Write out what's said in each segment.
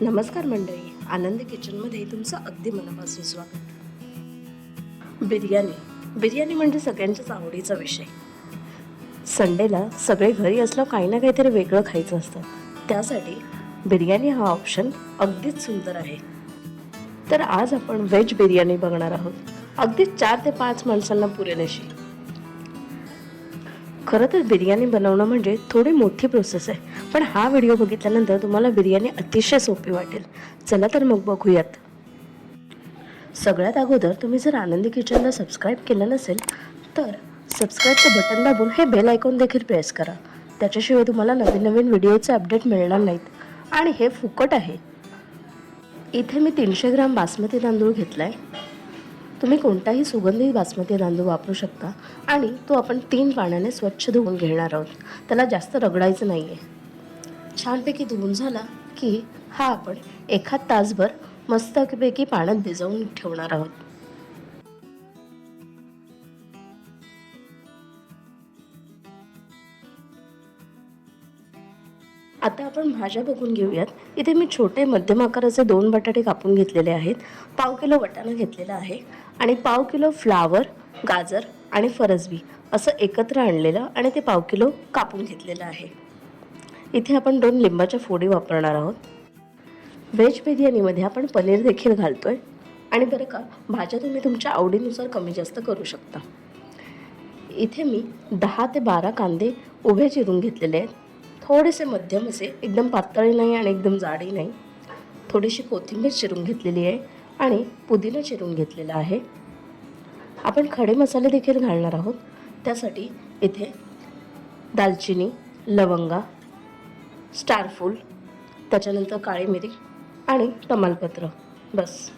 नमस्कार मंडळी. आनंद किचनमध्ये तुमचं अगदी मनापासून स्वागत. बिर्याणी. बिर्याणी म्हणजे सगळ्यांच्याच आवडीचा विषय. संडेला सगळे घरी असलं काही ना काहीतरी वेगळं खायचं असतं. त्यासाठी बिर्याणी हा ऑप्शन अगदीच सुंदर आहे. तर आज आपण व्हेज बिर्याणी बघणार आहोत. अगदीच चार ते पाच माणसांना पुरेल अशी खरं तर बिर्याणी बनवणं म्हणजे थोडी मोठी प्रोसेस आहे. पण हा व्हिडिओ बघितल्यानंतर तुम्हाला बिर्याणी अतिशय सोपी वाटेल. चला तर मग बघूयात. सगळ्यात अगोदर तुम्ही जर आनंदी किचनला सबस्क्राईब केलं नसेल तर सबस्क्राईबचं बटन दाबून हे बेल आयकॉन देखील प्रेस करा. त्याच्याशिवाय तुम्हाला नवीन नवीन व्हिडिओचे अपडेट मिळणार नाहीत. आणि हे फुकट आहे. इथे मी तीनशे ग्राम बासमती तांदूळ घेतला आहे तुम्ही कोणताही सुगंधी बासमती तांदूळ वापरू शकता आणि तो आपण तीन पाण्याने स्वच्छ धुवून घेणार आहोत. त्याला जास्त रगडायचं नाही आहे छानपैकी धुवून झाला की हा आपण एखाद तासभर मस्तपैकी पाण्यात भिजवून ठेवणार आहोत. आता आपण भाज्या बघून घेऊयात. इथे मी छोटे मध्यम आकाराचे दोन बटाटे कापून घेतलेले आहेत. पाव किलो वटाणा घेतलेला आहे. आणि पाव किलो फ्लावर गाजर आणि फरसबी असं एकत्र आणलेलं आणि ते पाव किलो कापून घेतलेलं आहे. इथे आपण दोन लिंबाच्या फोडी वापरणार आहोत. व्हेज बिर्याणीमध्ये आपण पनीर देखील घालतो आहे आणि बरं का भाज्या तुम्ही तुमच्या आवडीनुसार कमी जास्त करू शकता. इथे मी दहा ते बारा कांदे उभे चिरून घेतलेले आहेत. थोडेसे मध्यम असे एकदम पातळी नाही आणि एकदम जाडी नाही. थोडीशी कोथिंबीर चिरून घेतलेली आहे. आणि पुदिना चिरून घेतलेला आहे. आपण खडे मसाले देखील घालणार आहोत. त्यासाठी इथे दालचिनी लवंगा स्टारफूल त्याच्यानंतर काळी मिरी आणि तमालपत्र. बस.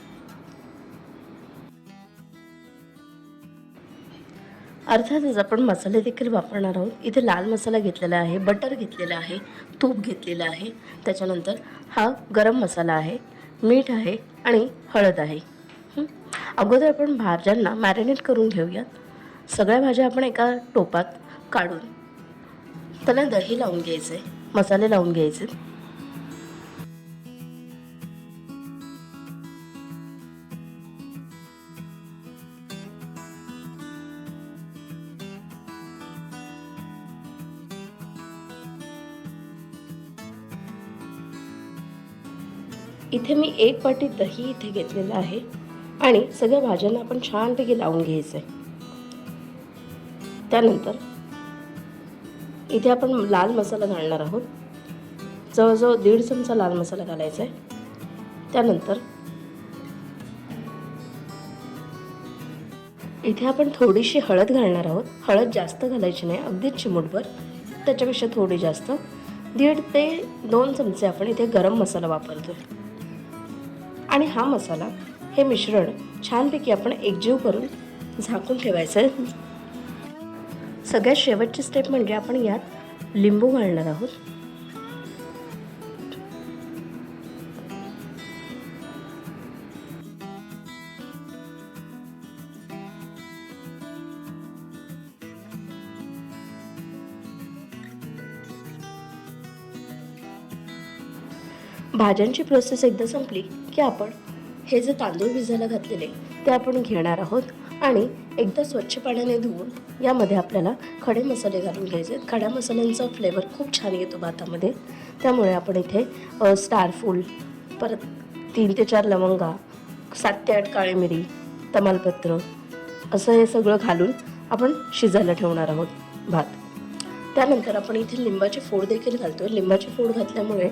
अर्थातच आपण मसाले देखील वापरणार आहोत. इथे लाल मसाला घेतलेला आहे बटर घेतलेलं आहे तूप घेतलेलं आहे. त्याच्यानंतर हा गरम मसाला आहे. मीठ आहे आणि हळद आहे. अगोदर आपण भाज्यांना मॅरिनेट करून घेऊयात. सगळ्या भाज्या आपण एका टोपात काढून. त्याला दही लावून घ्यायचं आहे मसाले लावून घ्यायचे इथे मी एक वाटी दही इथे घेतलेलं आहे आणि सगळ्या भाज्यांना आपण छानपैकी लावून घ्यायचं आहे त्यानंतर इथे आपण लाल मसाला घालणार आहोत. जवळजवळ दीड चमचा लाल मसाला घालायचा आहे त्यानंतर इथे आपण थोडीशी हळद घालणार आहोत. हळद जास्त घालायची नाही अगदीच चिमूटभर. त्याच्यापेक्षा थोडी जास्त. दीड ते दोन चमचे आपण इथे गरम मसाला वापरतोय. आणि हा मसाला हे मिश्रण छानपैकी आपण एकजीव करून झाकून ठेवायचं आहे. सगळ्यात शेवटची स्टेप म्हणजे आपण यात लिंबू घालणार आहोत. भाज्यांची प्रोसेस एकदा संपली की आपण हे जे तांदूळ भिजायला घातलेले ते आपण घेणार आहोत आणि एकदा स्वच्छ पाण्याने धुवून यामध्ये आपल्याला खडे मसाले घालून घ्यायचे आहेत. खड्या मसाल्यांचा फ्लेवर खूप छान येतो भातामध्ये त्यामुळे आपण इथे स्टारफूल परत तीन ते चार लवंगा सात ते आठ काळी मिरी तमालपत्र असं हे सगळं घालून आपण शिजायला ठेवणार आहोत भात त्यानंतर आपण इथे लिंबाची फोड देखील घालतो लिंबाची फोड घातल्यामुळे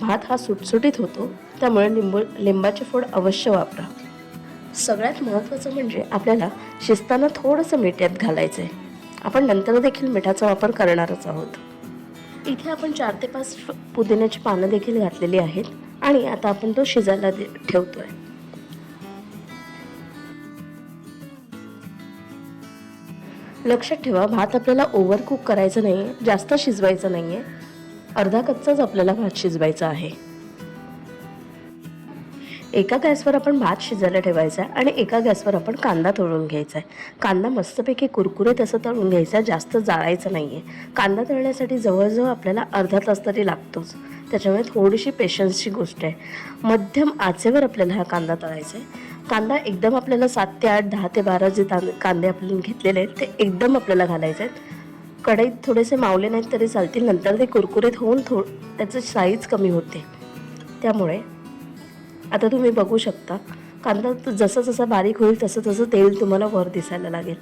भात हा सुटसुटीत होतो. त्यामुळे लिंबू लिंबाची फोड अवश्य वापरा. सगळ्यात महत्त्वाचं म्हणजे आपल्याला शिजताना थोडंसं मीठ यात घालायचं आहे आपण नंतर देखील मिठाचा वापर करणारच आहोत. इथे आपण चार ते पाच पुदिन्याची पानं देखील घातलेली आहेत आणि आता आपण तो शिजायला दे ठेवतो आहे लक्षात ठेवा भात आपल्याला ओव्हर कुक करायचं नाही आहे जास्त शिजवायचं नाही आहे अर्धा कच्चाच आपल्याला भात शिजवायचा आहे. एका गॅसवर आपण भात शिजायला ठेवायचा आहे आणि एका गॅसवर आपण कांदा तळून घ्यायचा आहे. कांदा मस्तपैकी कुरकुरे असं तळून घ्यायचा जास्त जाळायचं नाही आहे कांदा तळण्यासाठी जवळजवळ आपल्याला अर्धा तास तरी लागतोच. त्याच्यामुळे थोडीशी पेशन्सची गोष्ट आहे. मध्यम आचेवर आपल्याला हा कांदा तळायचा आहे. कांदा एकदम आपल्याला सात ते आठ दहा ते बारा जे तां कांदे आपल्याला घेतलेले आहेत ते एकदम आपल्याला घालायचे आहेत. कढईत थोडेसे मावले नाहीत तरी चालतील नंतर ते कुरकुरीत होऊन थो त्याचं साईज कमी होते. त्यामुळे आता तुम्ही बघू शकता कांदा जसं जसं बारीक होईल तसं तसं तेल तुम्हाला वर दिसायला लागेल.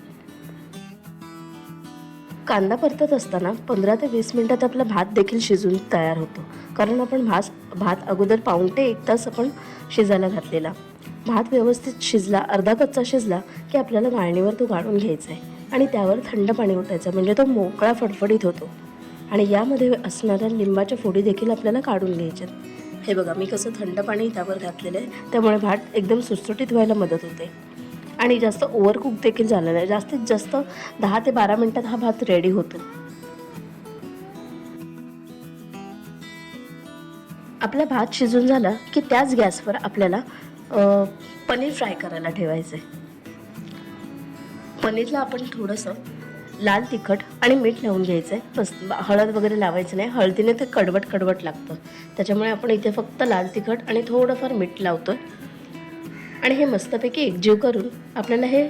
कांदा परतत असताना पंधरा ते वीस मिनटात आपला भात देखील शिजून तयार होतो. कारण आपण भात भात अगोदर पाऊण ते एक तास आपण शिजायला घातलेला. भात व्यवस्थित शिजला अर्धा कच्चा शिजला की आपल्याला गाळणीवर तो गाळून घ्यायचा आहे आणि त्यावर थंड पाणी ओतायचं म्हणजे तो मोकळा फडफडीत होतो. आणि यामध्ये असणाऱ्या लिंबाच्या फोडी देखील आपल्याला काढून घ्यायच्यात. हे बघा मी कसं थंड पाणी त्यावर घातलेलं आहे. त्यामुळे भात एकदम सुटसुटीत व्हायला मदत होते. आणि जास्त ओव्हरकुक देखील झालेला नाही. जास्तीत जास्त दहा ते बारा मिनिटात हा भात रेडी होतो. आपला भात शिजून झाला की त्याच गॅसवर आपल्याला पनीर फ्राय करायला ठेवायचं आहे पनीरला आपण थोडंसं लाल तिखट आणि मीठ लावून घ्यायचं आहे बस हळद वगैरे लावायचं नाही. हळदीने ते कडवट कडवट लागतं. त्याच्यामुळे आपण इथे फक्त लाल तिखट आणि थोडंफार मीठ लावतो आणि हे मस्तपैकी एकजीव करून आपल्याला हे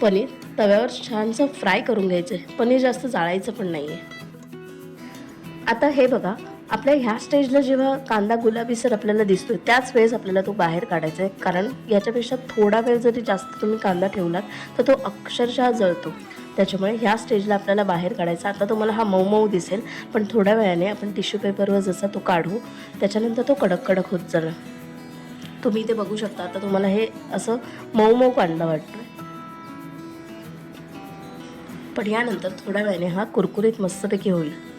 पनीर तव्यावर छानसं फ्राय करून घ्यायचं आहे पनीर जास्त जाळायचं पण नाही आहे आता हे बघा. आपल्या ह्या स्टेजला जेव्हा कांदा गुलाबीसर आपल्याला दिसतोय त्याच वेळेस आपल्याला तो बाहेर काढायचा आहे. कारण याच्यापेक्षा थोडा वेळ जरी जास्त तुम्ही कांदा ठेवलात तर तो अक्षरशः जळतो. त्याच्यामुळे ह्या स्टेजला आपल्याला बाहेर काढायचा आता तुम्हाला हा मऊ मऊ दिसेल पण थोड्या वेळाने आपण टिश्यू पेपरवर जसा तो काढू त्याच्यानंतर तो कडक कडक होत जाणार. तुम्ही ते बघू शकता आता तुम्हाला हे असं मऊ मऊ कांदा वाटतोय. पण यानंतर थोड्या वेळाने हा कुरकुरीत मस्तपैकी होईल.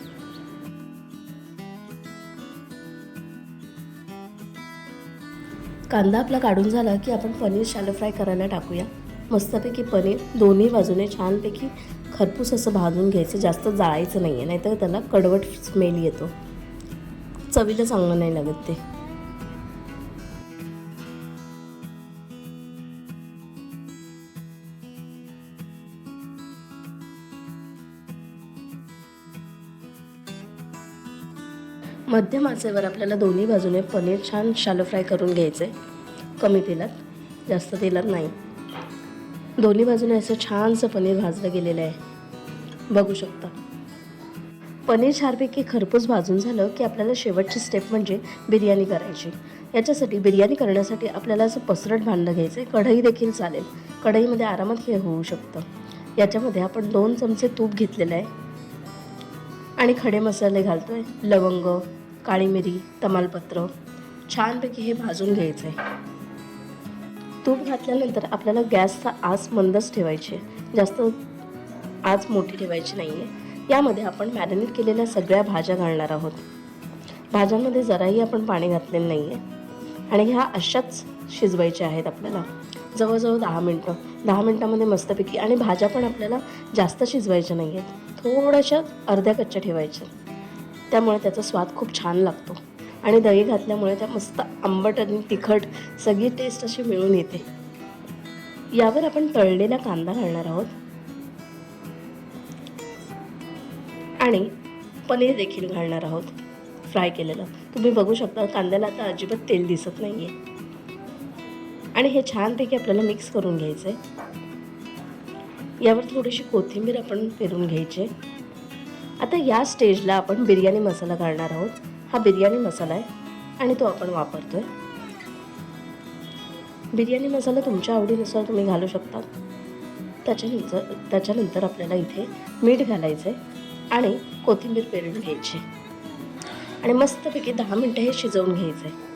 कांदा आपला काढून झाला की आपण पनीर शॅलो फ्राय करायला टाकूया. मस्तपैकी पनीर दोन्ही बाजूने छानपैकी खरपूस असं भाजून घ्यायचं जास्त जाळायचं नाही आहे नाहीतर त्याला कडवट स्मेल येतो. चवीला चांगलं नाही लागत ते. मध्यम आचेवर आपल्याला दोन्ही बाजूने पनीर छान शालो फ्राय करून घ्यायचं आहे कमी तेलात जास्त तेलात नाही. दोन्ही बाजूने असं छानसं पनीर भाजलं गेलेलं आहे. बघू शकता. पनीर छानपैकी खरपूस भाजून झालं की आपल्याला शेवटची स्टेप म्हणजे बिर्याणी करायची. याच्यासाठी बिर्याणी करण्यासाठी आपल्याला असं पसरट भांडं घ्यायचं आहे कढई देखील चालेल. कढईमध्ये आरामात हे होऊ शकतं. याच्यामध्ये आपण दोन चमचे तूप घेतलेलं आहे. आणि खडे मसाले घालतोय. लवंग काळी मिरी तमालपत्र छानपैकी हे भाजून घ्यायचं. आहे तूप घातल्यानंतर आपल्याला गॅसचा आस मंदच ठेवायचे जास्त आच मोठी ठेवायची नाही आहे यामध्ये आपण मॅरिनेट केलेल्या सगळ्या भाज्या घालणार आहोत. भाज्यांमध्ये जराही आपण पाणी घातलेलं नाही आहे आणि ह्या अशाच शिजवायच्या आहेत आपल्याला. जवळजवळ दहा मिनटं. दहा मिनटामध्ये मस्तपैकी आणि भाज्या पण आपल्याला जास्त शिजवायच्या नाही आहेत थोड्याशा अर्ध्या कच्च्या ठेवायच्या. त्यामुळे त्याचा स्वाद खूप छान लागतो. आणि दही घातल्यामुळे त्या मस्त आंबट आणि तिखट सगळी टेस्ट अशी मिळून येते. यावर आपण तळलेला कांदा घालणार आहोत. आणि पनीर देखील घालणार आहोत. फ्राय केलेलं. तुम्ही बघू शकता कांद्याला आता अजिबात तेल दिसत नाही आहे आणि हे छानपैकी आपल्याला मिक्स करून घ्यायचं आहे यावर थोडीशी कोथिंबीर आपण पेरून घ्यायची आहे. आता या स्टेजला आपण बिर्याणी मसाला घालणार आहोत. हा बिर्याणी मसाला आहे आणि तो आपण वापरतोय. बिर्याणी मसाला तुमच्या आवडीनुसार तुम्ही घालू शकता. त्याच्यानंतर त्याच्यानंतर आपल्याला इथे मीठ घालायचं आहे आणि कोथिंबीर पेरून घ्यायची. आणि मस्तपैकी दहा मिनटं हे शिजवून घ्यायचं आहे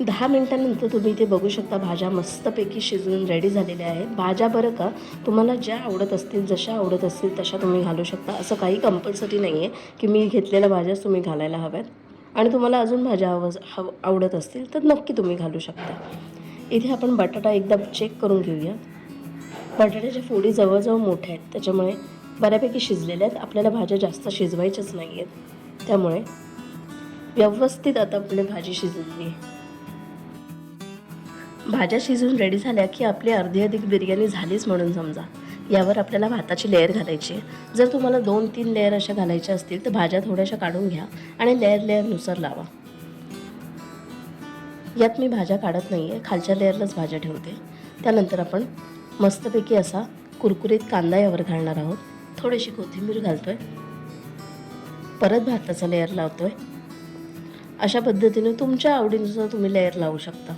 दहा मिनटानंतर तुम्ही इथे बघू शकता भाज्या मस्तपैकी शिजून रेडी झालेल्या आहेत. भाज्या बरं का तुम्हाला ज्या आवडत असतील जशा आवडत असतील तशा तुम्ही घालू शकता. असं काही कंपल्सरी नाही आहे की मी घेतलेल्या भाज्याच तुम्ही घालायला हव्यात. आणि तुम्हाला अजून भाज्या हव हव आवडत असतील तर नक्की तुम्ही घालू शकता. इथे आपण बटाटा एकदा चेक करून घेऊया. बटाट्याच्या फोडी जवळजवळ मोठ्या आहेत. त्याच्यामुळे बऱ्यापैकी शिजलेल्या आहेत. आपल्याला भाज्या जास्त शिजवायच्याच नाही आहेत त्यामुळे व्यवस्थित आता आपली भाजी शिजलेली आहे. भाज्या शिजून रेडी झाल्या की आपली अर्धी अधिक बिर्याणी झालीच म्हणून समजा. यावर आपल्याला भाताची लेअर घालायची आहे. जर तुम्हाला दोन तीन लेअर अशा घालायच्या असतील तर भाज्या थोड्याशा काढून घ्या आणि लेअर लेअरनुसार लावा. यात मी भाज्या काढत नाही आहे खालच्या लेअरलाच भाज्या ठेवते. त्यानंतर आपण मस्तपैकी असा कुरकुरीत कांदा यावर घालणार आहोत. थोडीशी कोथिंबीर घालतोय. परत भाताचा लेअर लावतोय. अशा पद्धतीने तुमच्या आवडीनुसार तुम्ही लेअर लावू शकता.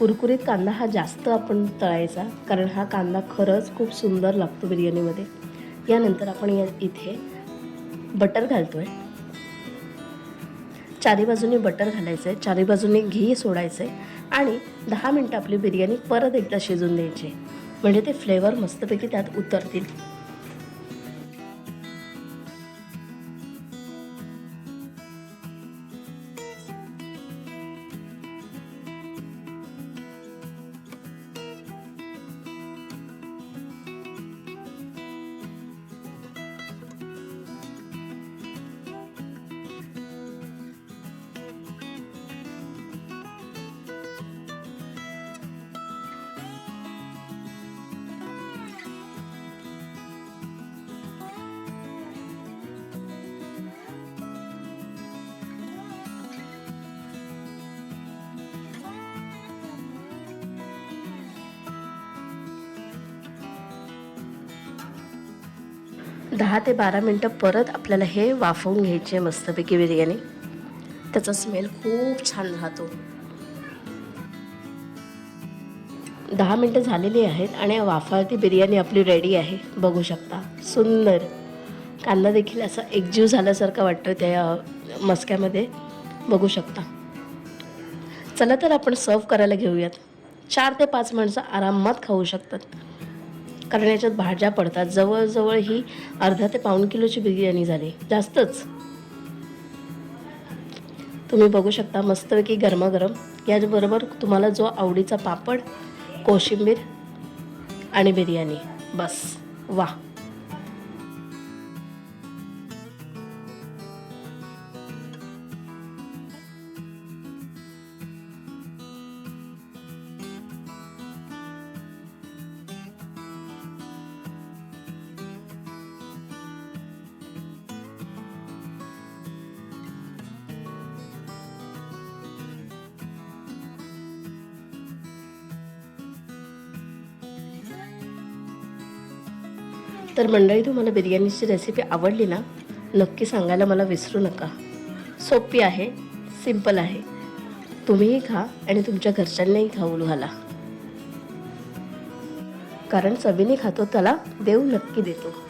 कुरकुरीत कांदा हा जास्त आपण तळायचा कारण हा कांदा खरंच खूप सुंदर लागतो बिर्याणीमध्ये. यानंतर आपण या इथे बटर घालतोय. चारी बाजूने बटर घालायचं आहे चारी बाजूने घी सोडायचं आहे आणि दहा मिनटं आपली बिर्याणी परत एकदा शिजून द्यायची. आहे. म्हणजे ते फ्लेवर मस्तपैकी त्यात उतरतील. दहा ते बारा मिनटं परत आपल्याला हे वाफवून घ्यायचे मस्तपैकी बिर्याणी. त्याचा स्मेल खूप छान राहतो. दहा मिनटं झालेली आहेत आणि वाफाळती बिर्याणी आपली रेडी आहे. बघू शकता. सुंदर. कांदा देखील असा एकजीव झाल्यासारखा वाटतो त्या मस्क्यामध्ये. बघू शकता. चला तर आपण सर्व करायला घेऊयात. चार ते पाच माणसं आरामात खाऊ शकतात. कारण याच्यात भाज्या पडतात. जवळजवळ ही अर्धा ते पाऊण किलोची बिर्याणी झाली. जास्तच. तुम्ही बघू शकता मस्तपैकी गरमागरम. याचबरोबर तुम्हाला जो आवडीचा पापड कोशिंबीर आणि बिर्याणी. बस. वा तर मंडळी तुम्हाला बिर्याणीची रेसिपी आवडली ना नक्की सांगायला मला विसरू नका. सोपी आहे सिंपल आहे. तुम्हीही खा आणि तुमच्या घरच्यांनाही खाऊ घाला. कारण चवीने खातो त्याला देव नक्की देतो.